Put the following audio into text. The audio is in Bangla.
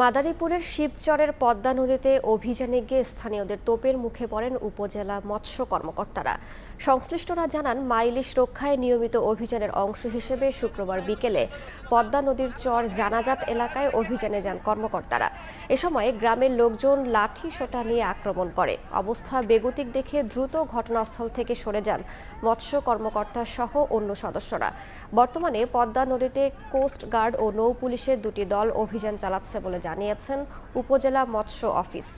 মাদারীপুরের শিবচরের পদ্মা নদীতে অভিযানে গিয়ে স্থানীয়দের তোপের মুখে পড়েন উপজেলা মৎস্য কর্মকর্তারা। সংশ্লিষ্টরা জানান, মাইলিশ রক্ষায় নিয়মিত অভিযানের অংশ হিসেবে শুক্রবার বিকেলে পদ্মা নদীর চর জানাজাত এলাকায় অভিযানে যান কর্মকর্তারা। এ সময় গ্রামের লোকজন লাঠি সোটা নিয়ে আক্রমণ করে। অবস্থা বেগতিক দেখে দ্রুত ঘটনাস্থল থেকে সরে যান মৎস্য কর্মকর্তা সহ অন্য সদস্যরা। বর্তমানে পদ্মা নদীতে কোস্ট গার্ড ও নৌ পুলিশের দুটি দল অভিযান চালাচ্ছে বলে জানিয়েছেন উপজেলা মৎস্য অফিস।